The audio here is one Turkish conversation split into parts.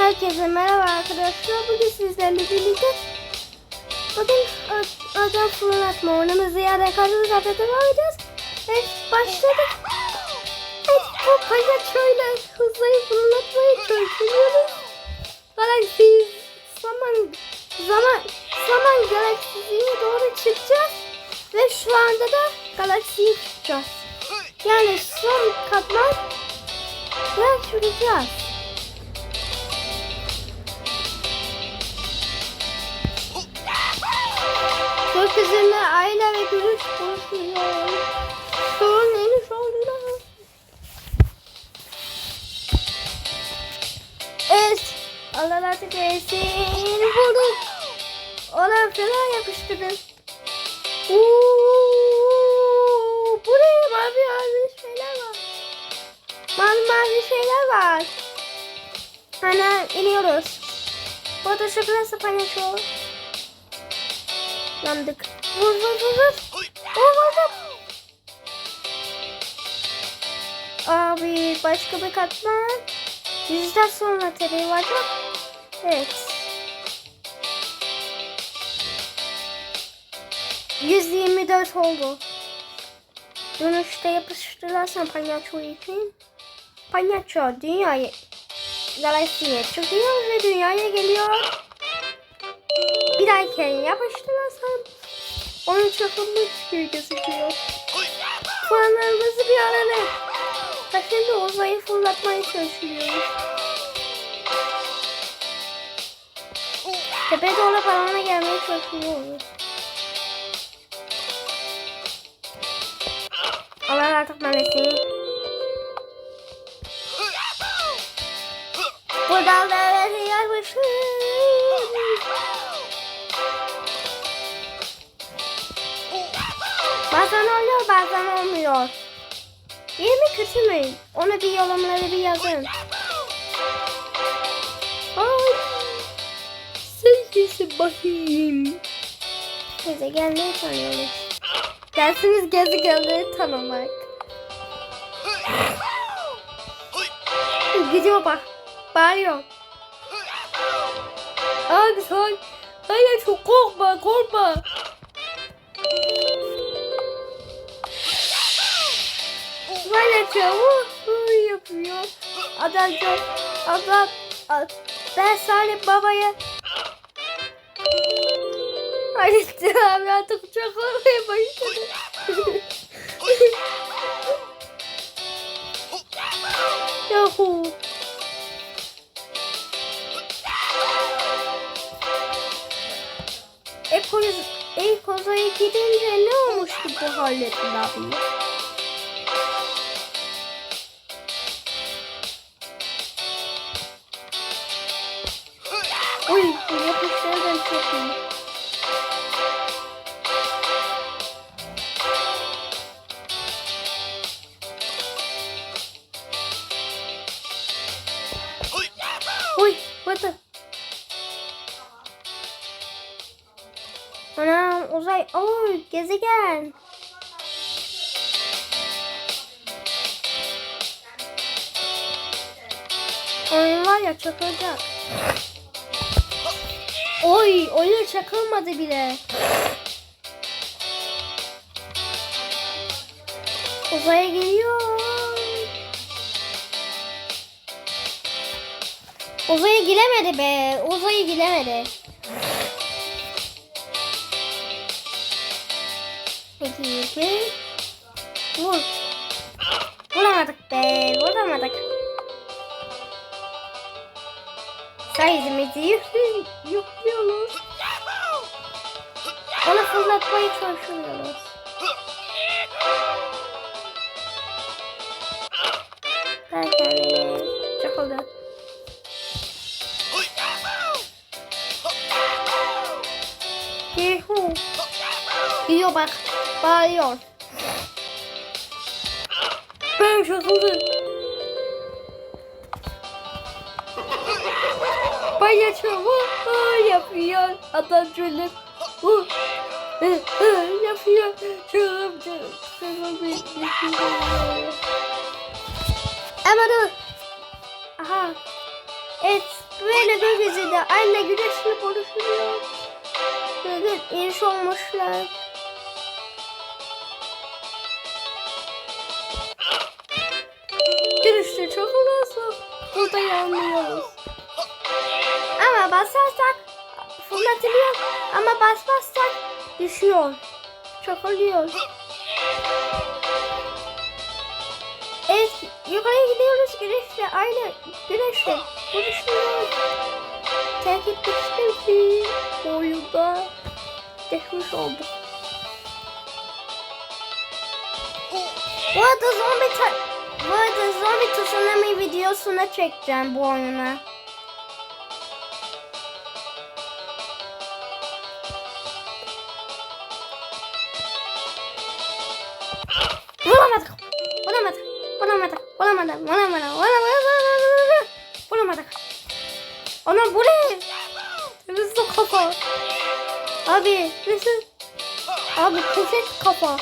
Herkese merhaba arkadaşlar. Bugün sizlerle birlikte bugün ö- özel fırlatma oyunumuz ziyade karşı zaten devam edeceğiz. Evet başladık. Evet bu palyaçoyla hızlayı fırlatmayı çalışıyoruz. Galaksi zaman zaman zaman galaksisine doğru çıkacağız. Ve şu anda da galaksiye çıkacağız. Yani son katman ve çıkacağız. Gökyüzünde ayla ve güneş konuşuyor. Sorun neymiş olduğunu. Evet. Allah artık eylesin. Buldum. Ona falan yapıştırdım. Uuu, bu? Mavi mavi şeyler var. Mavi mavi şeyler var. Hemen iniyoruz. Şu biraz paylaşıyor. Yandık. Vur vur vur vur. Vur vur vur. Abi başka bir katman. Yüzden sonra tabii var mı? Evet. 124 oldu. Dönüşte yapıştırırsan palyaço için. Palyaço dünyaya galaksiye çıkıyor ve dünyaya geliyor. Bir dahaki yapıştırırsam onun çakılmış gibi gözüküyor. Puanlarımızı bir arada. Ha şimdi uzayı fırlatmaya çalışıyoruz. Tepe doğru balona gelmeye çalışıyoruz. Allah artık maalesef. Mi kötü mü? Onu bir yorumlara bir yazın. Ay. Sen kesin bakayım. Gezegenleri tanıyoruz. Dersiniz gezegenleri tanımak. Gidiyor bak. Bağırıyor. Abi sen Hayır çok korkma korkma. Adam çok adam ad- ben Salim babaya Halit abi artık çok olmaya başladı. Yahu. Ekoz, Ekoza'ya gidince ne olmuştu bu Halit abi? Oy gezegen. Oyun var ya çakılacak. Oy, oyun çakılmadı bile. Uzaya geliyor. Uzaya giremedi be. Uzaya giremedi. Peki, iki. Vur. Vuramadık be. Vuramadık. Sayızımızı yüklü, yüklüyoruz. Onu fırlatmayı çalışıyoruz. Derken çakıldı. Yuhu. Gidiyor bak. Bağırıyor. Ben çakıldı. Palyaço bu yapıyor. Adam şöyle bu yapıyor. Şöyle şöyle Ama dur. Aha. Evet ve gökyüzünde aynı güneşle konuşuyor. Böyle iniş olmuşlar. Güneşte çok olursa burada yanmıyoruz. Ama basarsak fırlatılıyor ama basmazsak düşüyor. Çok oluyor. Evet yukarıya gidiyoruz güneşle aynı güneşle buluşuyoruz. Terk etmiştim ki oyunda geçmiş olduk. Bu arada zombi bu arada zombi tsunami videosuna çekeceğim bu oyuna. Vuramadık. Vuramadık. Vuramadık. Vuramadık. Vuramadık. Vuramadık. Vuramadık. Ana bu ne? Hızlı kafa. Abi nasıl? Abi köpek kafa.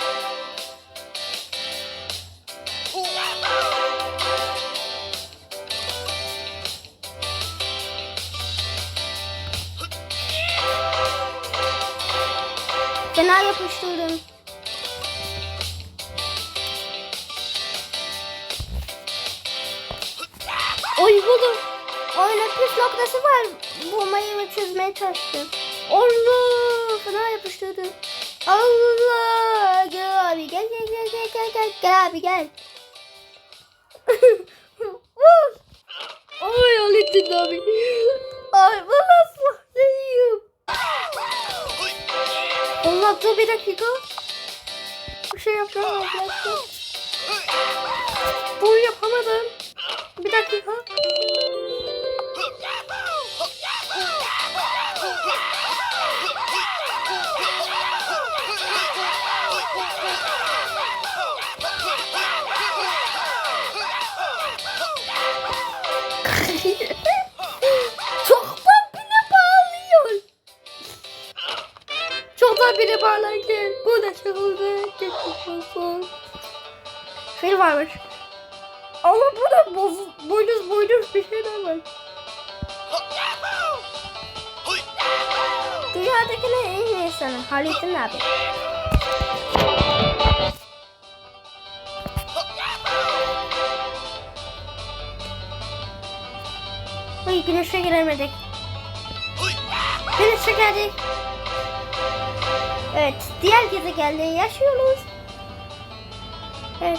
Fena yapıştırdım. Oy buldum. Oyunun püf noktası var. Bulmayı ve çözmeye çalıştım. Allah! Fena yapıştırdı. Allah! Gel abi gel gel gel gel gel gel gel abi gel. Ay Halittin abi. Ay bu dur bir dakika. Bir şey yapacağım arkadaşlar. Bu yapamadım. Bir dakika. Fil varmış. Ama burada boz, boynuz boynuz bir şeyler var. Dünyadaki en iyi insanı Halit'in abi. Uy güneşe giremedik. Güneşe geldik. Evet diğer gezegende yaşıyoruz. Evet.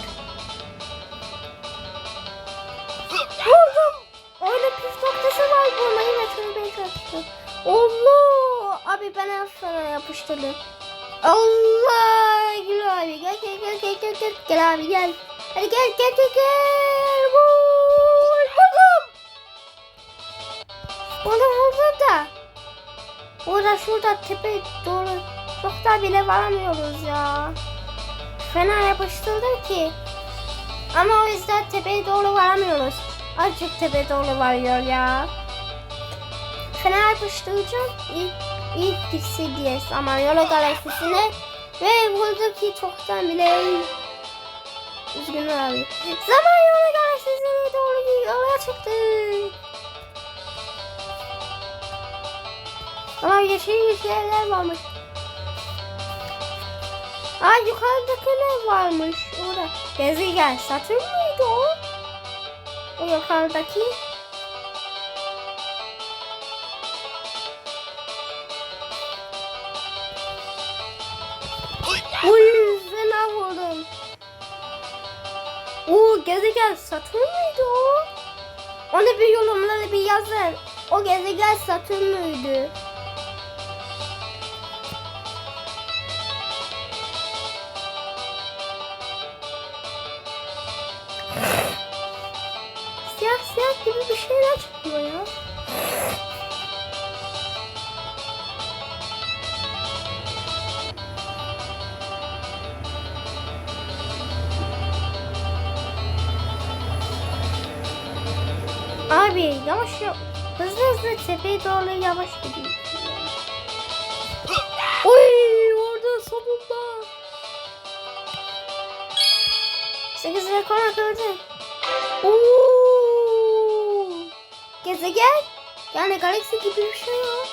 Buldum. Öyle püf noktası var bulmayı ve çözmeye çalıştım. Allah! Abi ben sana yapıştırdım. Allah! Gel abi gel gel gel gel gel gel gel abi gel. Hadi gel gel gel gel. Vur! Buldum. Buldum buldum da. Orada şurada tepe doğru da bile varamıyoruz ya. Fena yapıştırdım ki. Ama o yüzden tepeye doğru varamıyoruz. Azıcık tepe doğru varıyor ya. Fena yapıştıracağım. İlk, ilk gitsi diye ama yola galaksisine. Ve buradaki çoktan bile Üzgünüm abi. Zaman yola galaksisine doğru yola çıktık. Ama yeşil yeşil yerler varmış. Aa yukarıdaki ne varmış orada? Gezegen Satürn müydü o? O yukarıdaki. Uy fena vurdum. Oo gezegen Satürn müydü o? Onu bir yorumlara bir yazın. O gezegen Satürn müydü? Gibi bir şeyler çıkıyor ya. Abi yavaş yavaş. Hızlı hızlı tepeye doğru yavaş gidiyor. Oy orada sonunda. 8 rekor kırdı. Oo! Gezegen Yani Galaxy gibi bir şey yok.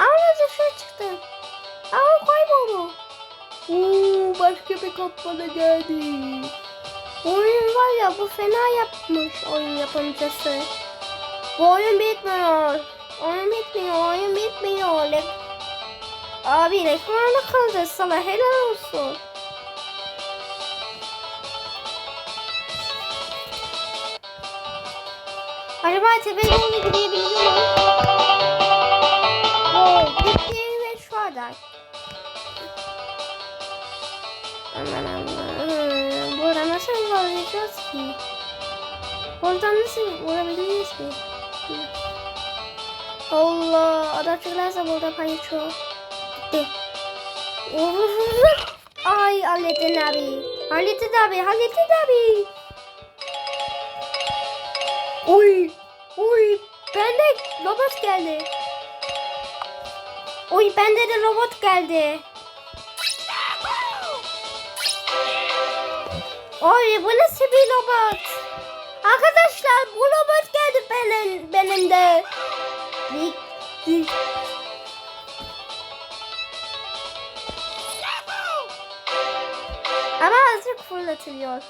Aa dışarı çıktı. Aa kayboldu. Oo, başka bir katmana geldi. Oyun var ya bu fena yapmış oyun yapımcısı. Bu oyun bitmiyor. Oyun bitmiyor, oyun bitmiyor. Abi reklama kaldı sana helal olsun. Acaba tepeye doğru gidebiliyor mu? Oo, gitti ve şu anda. Aman aman. Burada nasıl varacağız ki? Oradan nasıl vurabiliriz ki? Allah. Adam çıkarsa burada paylaşıyor. Gitti. Uf. Ay hallettin abi. Hallettin abi. Hallettin abi. Oy. Oy. Bende robot geldi. Oy bende de robot geldi. Oy bu nasıl bir robot? Arkadaşlar bu robot geldi benim, benim de. Ama azıcık fırlatılıyor.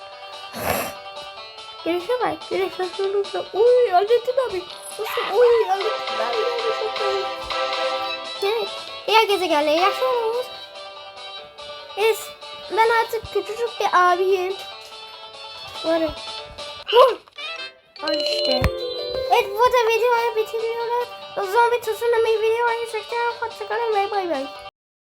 Girişe bak. Girişe fırlatılıyor. Uy Alaaddin abi. Nasıl? Uy Alaaddin abi. iyi. Evet. Diğer gezegenle yaşıyoruz. Biz, ben artık küçücük bir abiyim. Varım. Al işte. Evet burada videoyu bitiriyorlar. Zombi tsunami videoyu çekeceğim. Hoşçakalın ve bay bay.